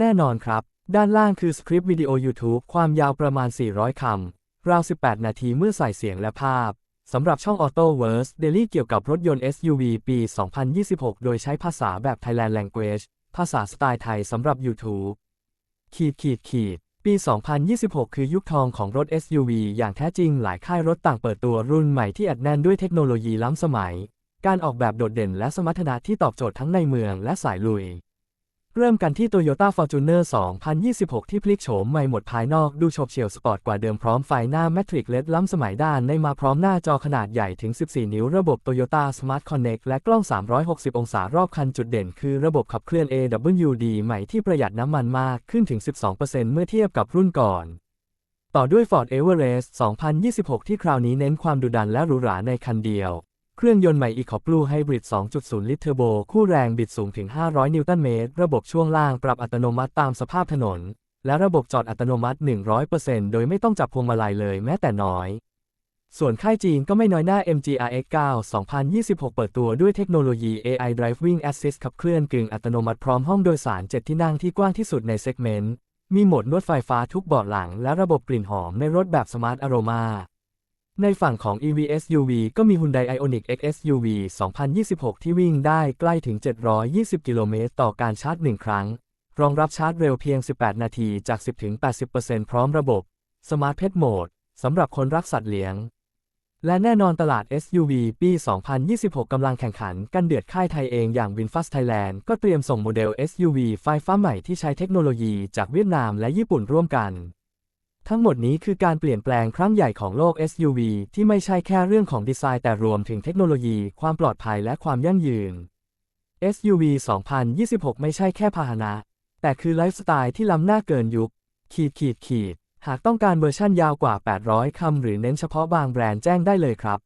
แน่นอนครับ ด้านล่างคือสคริปต์วิดีโอ YouTube ความยาวประมาณ 400 คำ ราว 18 นาทีเมื่อใส่เสียงและภาพ สำหรับช่อง Auto Verse Daily เกี่ยวกับรถยนต์ SUV ปี 2026 โดยใช้ภาษาแบบ Thailand Language ภาษาสไตล์ไทยสำหรับ YouTube ขีดขีดขีดปี 2026 คือยุคทองของรถ SUV อย่างแท้จริงหลายค่ายรถต่างเปิดตัวรุ่นใหม่ที่อัดแน่นด้วยเทคโนโลยีล้ำสมัย การออกแบบโดดเด่นและสมรรถนะที่ตอบโจทย์ทั้งในเมืองและสายลุย เริ่มกันที่ Toyota Fortuner 2026 ที่พลิกโฉมใหม่หมดภายนอกดูโฉบเฉี่ยวสปอร์ตกว่าเดิมพร้อมไฟหน้าแมทริกเลดล้ำสมัยด้านในมาพร้อมหน้าจอขนาดใหญ่ถึง 14 นิ้วระบบ Toyota Smart Connect และกล้อง 360 องศารอบคันจุดเด่นคือระบบขับเคลื่อน AWD ใหม่ที่ประหยัดน้ำมันมากขึ้นถึง 12%เมื่อเทียบกับรุ่นก่อน ต่อด้วย Ford Everest 2026 ที่คราวนี้เน้นความดุดันและหรูหราในคันเดียว ครื่องยนต์ใหม่ EcoBlue Hybrid 2.0 ลิตรเทอร์โบ คู่แรงบิดสูงถึง 500 นิวตันเมตร ระบบช่วงล่างปรับอัตโนมัติตามสภาพถนน และระบบจอดอัตโนมัติ 100%โดยไม่ต้องจับพวงมาลัยเลยแม้แต่น้อย ส่วนค่ายจีนก็ไม่น้อยหน้า MG RX9 2026 เปิดตัวด้วยเทคโนโลยี AI Driving Assist ขับเคลื่อนกึ่งอัตโนมัติพร้อมห้องโดยสาร 7 ที่นั่งที่กว้างที่สุดในเซกเมนต์ มีโหมดนวดไฟฟ้าทุกเบาะหลัง และระบบกลิ่นหอมในรถแบบ Smart Aroma ในฝั่งของ EV SUV ก็มี Hyundai Ioniq X SUV 2026 ที่วิ่งได้ใกล้ถึง 720 กิโลเมตรต่อการชาร์จ 1 ครั้ง รองรับชาร์จเร็วเพียง 18 นาทีจาก 10-80%พร้อมระบบ Smart Pet Mode สำหรับคนรักสัตว์เลี้ยง และแน่นอนตลาด SUV ปี 2026 กำลังแข่งขันกันเดือดค่ายไทยเองอย่าง VinFast Thailand ก็เตรียมส่งโมเดล SUV ไฟฟ้าใหม่ที่ใช้เทคโนโลยีจากเวียดนามและญี่ปุ่นร่วมกัน ทั้งหมดนี้คือการเปลี่ยนแปลงครั้งใหญ่ของโลก SUV ที่ไม่ใช่แค่เรื่องของดีไซน์แต่รวมถึงเทคโนโลยี ความปลอดภัยและความยั่งยืน SUV 2026 ไม่ใช่แค่พาหนะ แต่คือไลฟ์สไตล์ที่ล้ำหน้าเกินยุค ขีดขีดขีด หากต้องการเวอร์ชั่นยาวกว่า 800 คำหรือเน้นเฉพาะบางแบรนด์แจ้งได้เลยครับ